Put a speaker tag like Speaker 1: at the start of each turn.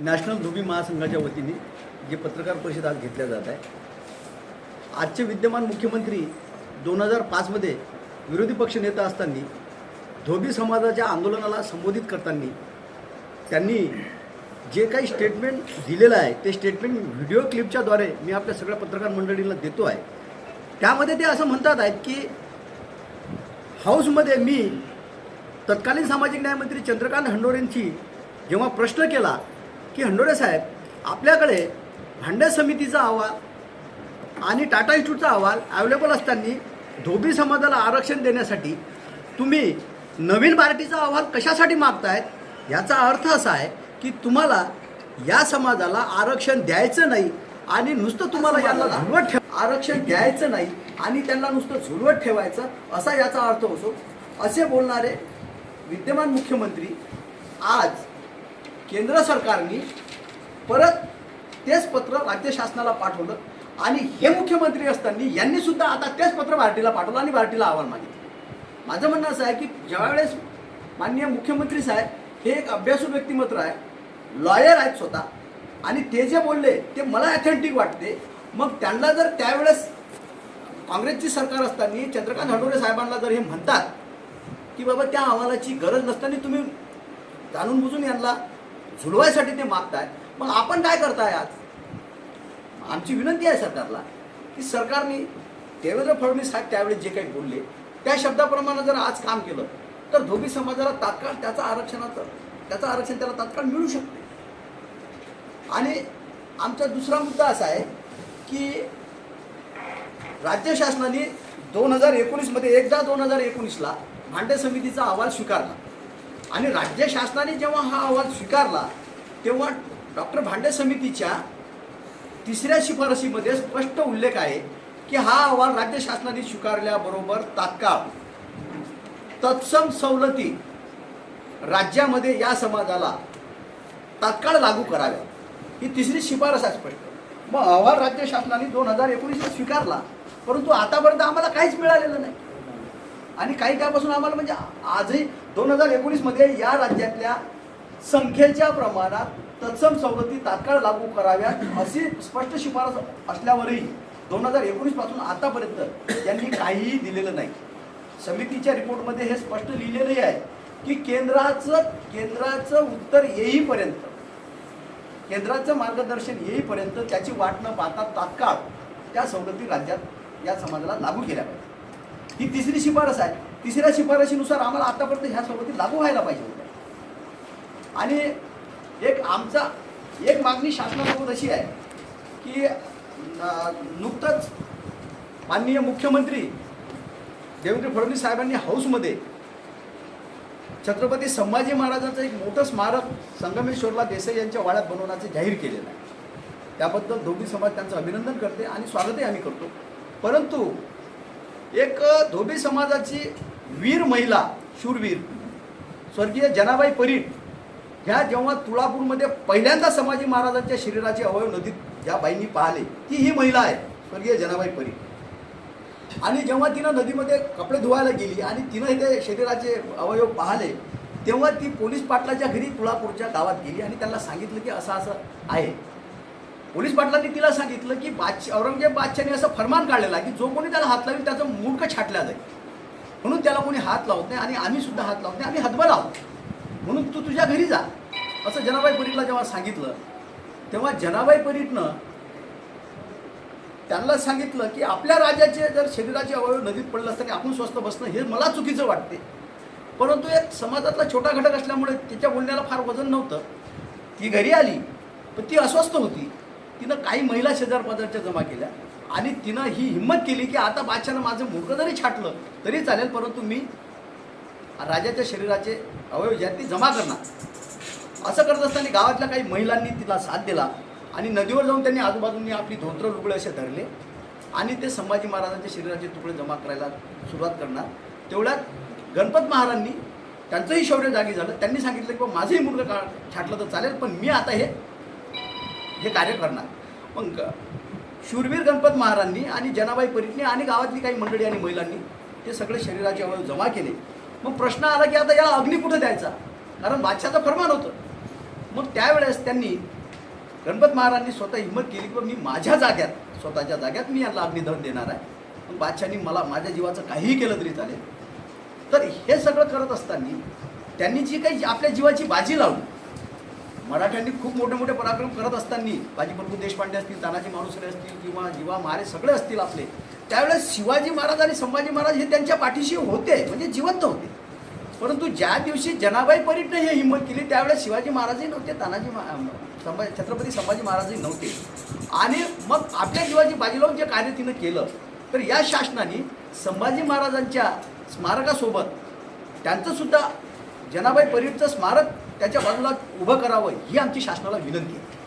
Speaker 1: National धोबी महासंघाच्या वतीने जे पत्रकार परिषद आज घेतल्या जात आहे आजचे विद्यमान मुख्यमंत्री दोन हजार पाचमध्ये विरोधी पक्षनेता असताना धोबी समाजाच्या आंदोलनाला संबोधित करताना त्यांनी जे काही स्टेटमेंट दिलेलं आहे ते स्टेटमेंट व्हिडिओ क्लिपच्याद्वारे मी आपल्या सगळ्या पत्रकार मंडळीला देतो आहे. त्यामध्ये ते असं म्हणतात आहेत की हाऊसमध्ये मी तत्कालीन सामाजिक न्यायमंत्री चंद्रकांत हंडोरेंची जेव्हा प्रश्न केला की हंडोरे साहेब आपल्याकडे भांड्या समितीचा अहवाल आणि टाटा इन्स्टिट्यूटचा अहवाल अवेलेबल असताना धोबी समाजाला आरक्षण देण्यासाठी तुम्ही नवीन पार्टीचा अहवाल कशासाठी मागतायत? याचा अर्थ असा आहे की तुम्हाला या समाजाला आरक्षण द्यायचं नाही आणि नुसतं तुम्हाला यांना झुलवत ठेव आरक्षण द्यायचं नाही आणि त्यांना नुसतं झुलवत ठेवायचं असा याचा अर्थ होतो. असे बोलणारे विद्यमान मुख्यमंत्री आज केंद्र सरकारने परत तेच पत्र राज्य शासनाला पाठवलं आणि हे मुख्यमंत्री असताना यांनी सुद्धा आता तेच पत्र भारतीला पाठवलं आणि भारतीला अहवाल मागितलं. माझं म्हणणं असं आहे की ज्यावेळेस माननीय मुख्यमंत्री साहेब हे एक अभ्यासू व्यक्तिमत्व आहे लॉयर आहेत स्वतः आणि ते जे बोलले ते मला ॲथेंटिक वाटते. मग त्यांना जर त्यावेळेस काँग्रेसची सरकार असताना चंद्रकांत हडोरे साहेबांना जर हे म्हणतात की बाबा त्या अहवालाची गरज नसताना तुम्ही जाणून बुजून यांना झुलवायसाठी ते मागताय. मग आपण काय करताय आज? आमची विनंती आहे सरकारला की सरकारने देवेंद्र फडणवीस साहेब त्यावेळी जे काही बोलले त्या शब्दाप्रमाणे जर आज काम केलं तर धोबी समाजाला तात्काळ त्याचा आरक्षणाचं त्याचं आरक्षण त्याला तात्काळ मिळू शकते. आणि आमचा दुसरा मुद्दा असा आहे की राज्य शासनाने दोन हजार एकोणीसमध्ये एकदा दोन हजार एकोणीसला भांडे समितीचा अहवाल स्वीकारला. आणि राज्य शासनाने जेव्हा हा अहवाल स्वीकारला तेव्हा डॉक्टर भांडे समितीच्या तिसऱ्या शिफारशीमध्ये स्पष्ट उल्लेख आहे की हा अहवाल राज्य शासनाने स्वीकारल्याबरोबर तात्काळ तत्सम सवलती राज्यामध्ये या समाजाला तात्काळ लागू कराव्या ही तिसरी शिफारस आहे स्पष्ट. मग अहवाल राज्य शासनाने दोन हजार एकोणीसला स्वीकारला परंतु आतापर्यंत आम्हाला काहीच मिळालेलं नाही. आणि काही काळापासून आम्हाला म्हणजे आजही दोन हजार एकोणीसमध्ये या राज्यातल्या संख्येच्या प्रमाणात तत्सम सवलती तात्काळ लागू कराव्यात अशी स्पष्ट शिफारस असल्यावरही दोन हजार एकोणीसपासून आतापर्यंत त्यांनी काहीही दिलेलं नाही. समितीच्या रिपोर्टमध्ये हे स्पष्ट लिहिलेलंही आहे की केंद्राचं केंद्राचं उत्तर येईपर्यंत केंद्राचं मार्गदर्शन येईपर्यंत त्याची वाट न पाहता तात्काळ त्या सवलती राज्यात या समाजाला लागू केल्या पाहिजे ही तिसरी शिफारस आहे. तिसऱ्या शिफारशीनुसार आम्हाला आतापर्यंत ह्या सवलती लागू व्हायला पाहिजे होत्या. आणि एक आमचा एक मागणी शासनासोबत अशी आहे की नुकतंच माननीय मुख्यमंत्री देवेंद्र फडणवीस साहेबांनी हाऊसमध्ये छत्रपती संभाजी महाराजांचं एक मोठं स्मारक संगमेश्वरला देसाई यांच्या वाड्यात बनवण्याचे जाहीर केलेलं आहे. त्याबद्दल दोघी समाज त्यांचं अभिनंदन करते आणि स्वागतही आम्ही करतो. परंतु एक धोबी समाजाची वीर महिला शूरवीर स्वर्गीय जनाबाई परीट ह्या जेव्हा तुळापूरमध्ये पहिल्यांदा संभाजी महाराजांच्या शरीराचे अवयव नदीत ज्या बाईंनी पाहिले ती ही महिला आहे स्वर्गीय जनाबाई परीट आणि जेव्हा तिनं नदीमध्ये कपडे धुवायला गेली आणि तिनं ते शरीराचे अवयव पाहिले तेव्हा ती पोलीस पाटलाच्या घरी तुळापूरच्या गावात गेली आणि त्यांना सांगितलं की असं असं आहे. पोलीस पाटलांनी तिला सांगितलं की बादशा औरंगजेब बादशाने असं फरमान काढलेला की जो कोणी त्याला हात लावेल त्याचं मुडकं छाटल्या जाईल. म्हणून त्याला कोणी हात लावत नाही आणि आम्ही सुद्धा हात लावत नाही आम्ही हातबल आहोत. म्हणून तू तुझ्या घरी जा. असं जनाबाई परीटला जेव्हा सांगितलं तेव्हा जनाबाई परीटनं त्यांना सांगितलं की आपल्या राजाचे जर शरीराचे अवयव नदीत पडलं असतं की आपण स्वस्त बसणं हे मला चुकीचं वाटते. परंतु एक समाजातला छोटा घटक असल्यामुळे तिच्या बोलण्याला फार वजन नव्हतं. ती घरी आली पण ती अस्वस्थ होती. तिनं काही महिला शेजार जमा केल्या आणि तिनं ही हिंमत केली की आता बादशानं माझं मुर्ग जरी छाटलं तरी चालेल परंतु मी राजाच्या शरीराचे अवयव जे आहेत ते जमा करणार. असं करत असताना गावातल्या काही महिलांनी तिला साथ दिला आणि नदीवर जाऊन त्यांनी आजूबाजूंनी आपली धोत्र लुगडे असे धरले आणि ते संभाजी महाराजांच्या शरीराचे तुकडे जमा करायला सुरुवात करणार. तेवढ्यात गणपत महाराजांनी त्यांचंही शौर्य जागी झालं. त्यांनी सांगितलं की बा माझंही मुलगा का छाटलं तर चालेल पण मी आता हे हे कार्य करणार. मग ग- शूरवीर गणपत महाराजांनी आणि जनाबाई परीटने आणि गावातली काही मंडळी आणि महिलांनी ते सगळे शरीराचे अवयव जमा केले. मग प्रश्न आला की आता याला अग्नी कुठं द्यायचा? कारण बादशाचं फरमान होतं. मग त्यावेळेस त्यांनी गणपत महाराजांनी स्वतः हिंमत केली की मी माझ्या जाग्यात स्वतःच्या जाग्यात मी याला अग्निधन देणार आहे. पण बादशाहनी मला माझ्या जीवाचं काहीही केलं तरी चालेल. तर हे सगळं करत असताना त्यांनी जी काही आपल्या जीवाची बाजी लावली मराठ्यांनी खूप मोठे मोठे पराक्रम करत असताना बाजीप्रभू देशपांडे असतील तानाजी माणुसरे असतील किंवा जीवा महाराज सगळे असतील आपले त्यावेळेस शिवाजी महाराज आणि संभाजी महाराज हे त्यांच्या पाठीशी होते म्हणजे जिवंत होते. परंतु ज्या दिवशी जनाबाई परीटने हे हिंमत केली त्यावेळेस शिवाजी महाराजही नव्हते तानाजी संभाजी छत्रपती संभाजी महाराजही नव्हते. आणि मग आपल्या जीवाची बाजीला जे कार्य तिनं केलं तर या शासनाने संभाजी महाराजांच्या स्मारकासोबत त्यांचंसुद्धा जनाबाई परीटचं स्मारक त्याच्या बाजूला उभं करावं ही आमची शासनाला विनंती आहे.